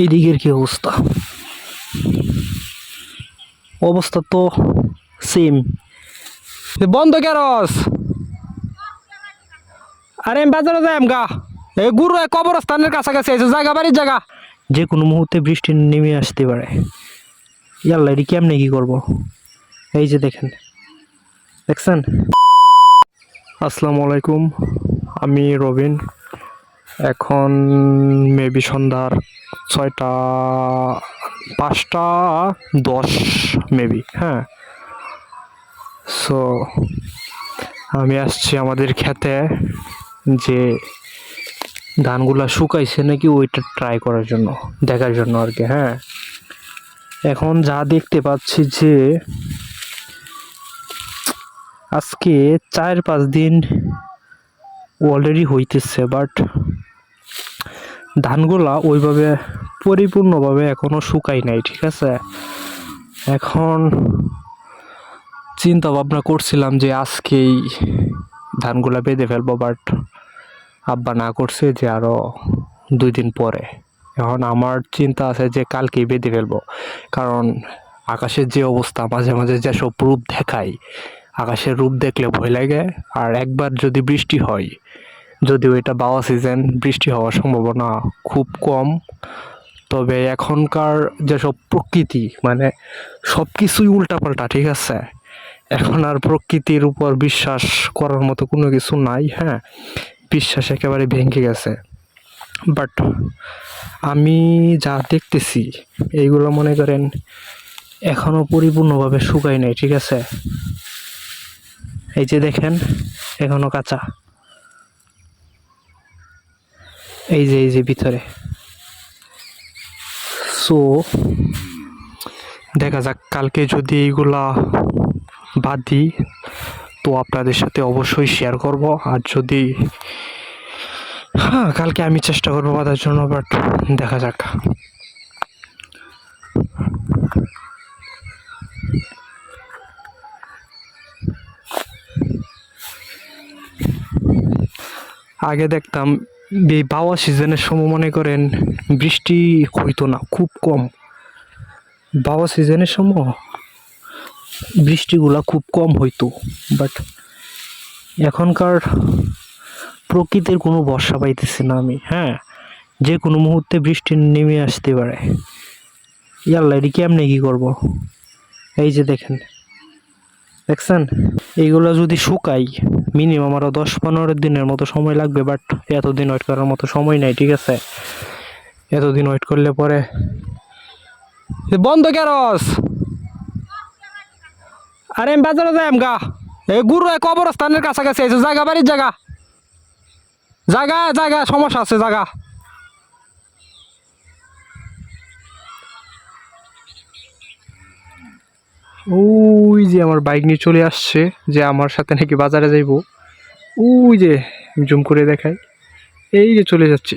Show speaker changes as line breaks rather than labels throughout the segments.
এই দিকের কি অবস্থা? অবস্থা তো সেম বন্ধ কেরস? আরে বাজারে যাই গা এই গুরু কবরস্থানের কাছাকাছি আছে জায়গা, বাড়ির জায়গা। যে কোনো মুহূর্তে বৃষ্টি নেমে আসতে পারে। ইয়াল্লা, এটি কেমনে কি করব? এই যে দেখেন। দেখছেন? আসসালামু আলাইকুম, আমি রবিন। এখন মেবি সন্ধ্যার ছয়টা, পাঁচটা দশ মেবি হ্যাঁ। সো আমি আসছি আমাদের খেতে, যে ধানগুলা শুকাইছে নাকি ওইটা ট্রাই করার জন্য, দেখার জন্য আর কি হ্যাঁ। এখন যা দেখতে পাচ্ছি যে আজকে চার পাঁচ দিন অলরেডি হইতেছে বাট ধানগুলা ওইভাবে পরিপূর্ণভাবে এখনও শুকাই নাই, ঠিক আছে? এখন চিন্তা ভাবনা করছিলাম যে আজকেই ধানগুলা বেঁধে ফেলব বাট আব্বা না করছে যে আরও দুই দিন পরে। এখন আমার চিন্তা আছে যে কালকেই বেঁধে ফেলব, কারণ আকাশের যে অবস্থা, মাঝে মাঝে যেসব রূপ দেখায়, আকাশের রূপ দেখলে ভয় লাগে, আর একবার যদি বৃষ্টি হয় যদিও এটা বাওয়া সিজন বৃষ্টি হওয়ার সম্ভাবনা খুব কম। তবে এখনকার যেসব প্রকৃতি মানে সব কিছুই উল্টাপাল্টা, ঠিক আছে? এখন আর প্রকৃতির উপর বিশ্বাস করার মতো কোনো কিছু নাই হ্যাঁ? বিশ্বাস একেবারে ভেঙে গেছে। বাট আমি যা দেখতেছি, এইগুলো মনে করেন এখনও পরিপূর্ণভাবে শুকায় নাই, ঠিক আছে? এই যে দেখেন, এখনও কাঁচা। এই যে এই যে ভিতরে। সো দেখা যাক, কালকে যদি এইগুলা বাদ দিই, তো আপনাদের সাথে অবশ্যই শেয়ার করব। আর যদি হ্যাঁ কালকে আমি চেষ্টা করব বাঁধার জন্য বাট দেখা যাক। আগে দেখতাম এই বাওয়া সিজনের সময় মনে করেন বৃষ্টি হইতো না, খুব কম। বাওয়া সিজনের সময় বৃষ্টিগুলা খুব কম হইতো বাট এখনকার প্রকৃতির কোনো বর্ষা পাইতেছি না আমি হ্যাঁ? যে কোনো মুহূর্তে বৃষ্টি নেমে আসতে পারে। ইয়াল্লা, এটি কেমনে কি করব? এই যে দেখেন। দেখছেন? এইগুলো যদি শুকাই মিনিমাম আরও দশ পনেরো দিনের মতো সময় লাগবে বাট এতদিন ওয়েট করার মতো সময় নাই, ঠিক আছে? এতদিন ওয়েট করলে পরে বন্ধ কেরস আরে আমি বাজারে যাই গা। এই গুরু এক কবরস্থানের কাছাকাছি জায়গা বাড়ির জায়গা। জায়গা জায়গা, সমস্যা আছে, জায়গা। ওই যে আমার বাইক নিয়ে চলে আসছে, যে আমার সাথে নাকি বাজারে যাইব। ওই যে জুম করে দেখাই। এই যে চলে যাচ্ছে।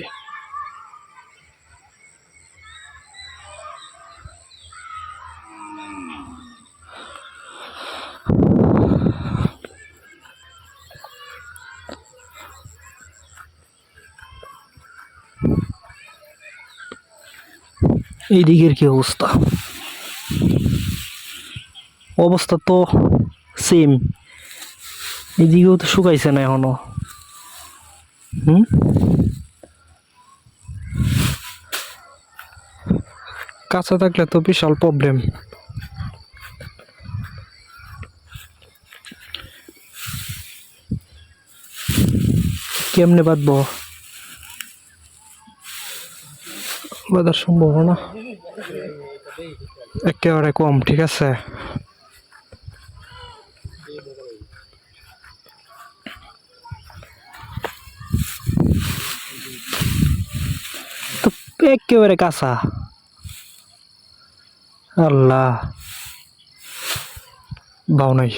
এই দিকের কি অবস্থা? অবস্থা তো সেম এদিকেও তো শুকাইছে না এখনও। হুম? কাঁচা থাকলে তো বিশাল প্রবলেম কেমনে বাঁধবো? বাঁধার সম্ভাবনা? একেবারে কম, ঠিক আছে? একেবারে কাঁচা। আল্লাহ। বাউ নাই।